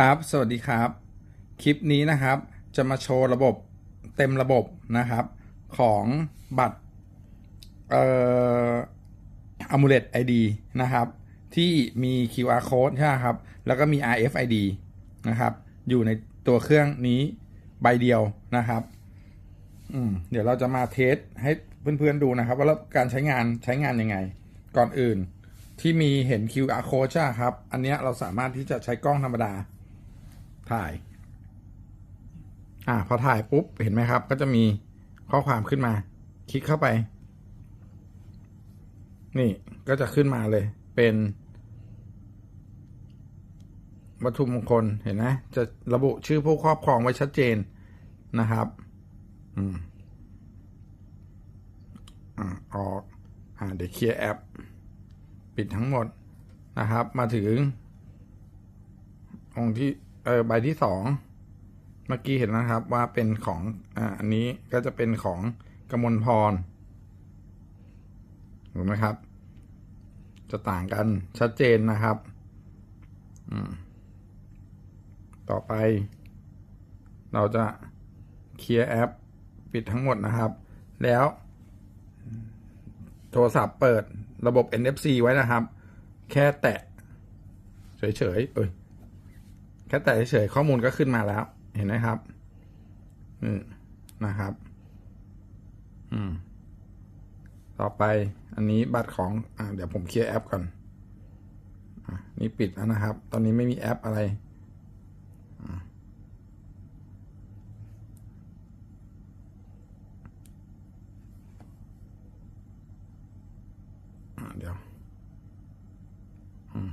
ครับ สวัสดีครับ คลิปนี้นะครับ จะมาโชว์ระบบเต็มระบบนะครับ ของบัตรเอ่อ Amulet ID นะครับ ที่มี QR code ใช่ไหมครับ แล้วก็มี RFID นะครับ อยู่ในตัวเครื่องนี้ใบเดียวนะครับอืมเดี๋ยวเราจะมาเทสให้เพื่อนๆดูนะครับ ว่าการใช้งานใช้งานยังไง ก่อนอื่นที่มีเห็น QR code ใช่ไหมครับ อันนี้เราสามารถที่จะใช้กล้องธรรมดา ถ่าย อ่าพอถ่ายปุ๊บเห็นไหมครับ ก็จะมีข้อความขึ้นมา คลิกเข้าไป นี่ก็จะขึ้นมาเลย เป็น วัตถุมงคลเห็นไหมจะระบุชื่อผู้ครอบครองไว้ชัดเจนนะครับ อืมอ่าออกอ่าเดี๋ยวเคลียร์แอป ปิดทั้งหมดนะครับ มาถึงองค์ที่ เออใบที่สองเมื่อกี้เห็นนะครับ ว่าเป็นของอ่าอันนี้ก็จะเป็นของกมลพรเห็นไหมครับ จะต่างกันชัดเจนนะครับ อืม ต่อไป เราจะเคลียร์แอป ปิดทั้งหมดนะครับ แล้ว โทรศัพท์เปิดระบบ NFC ไว้นะครับ แค่แตะ เฉยๆเอ้ย แค่แตะเฉยข้อมูลก็ขึ้นมาแล้ว เห็นไหมครับอืมนะครับ อืม ต่อไปอันนี้บัตรของอ่าเดี๋ยวผมเคลียร์แอปก่อนอ่านี่ปิดแล้วนะครับ ตอนนี้ไม่มีแอปอะไรอ่าอ่าเดี๋ยวอืม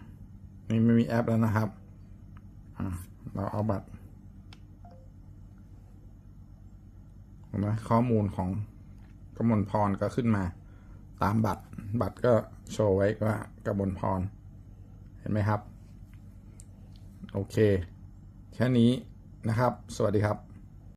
นี่ไม่มีแอปแล้วนะครับ เราเอาบัตรเห็นไหมข้อมูลของกมลพรก็ขึ้นมา ตามบัตร บัตรก็โชว์ไว้ว่ากมลพร เห็นไหมครับ โอเค แค่นี้นะครับ สวัสดีครับ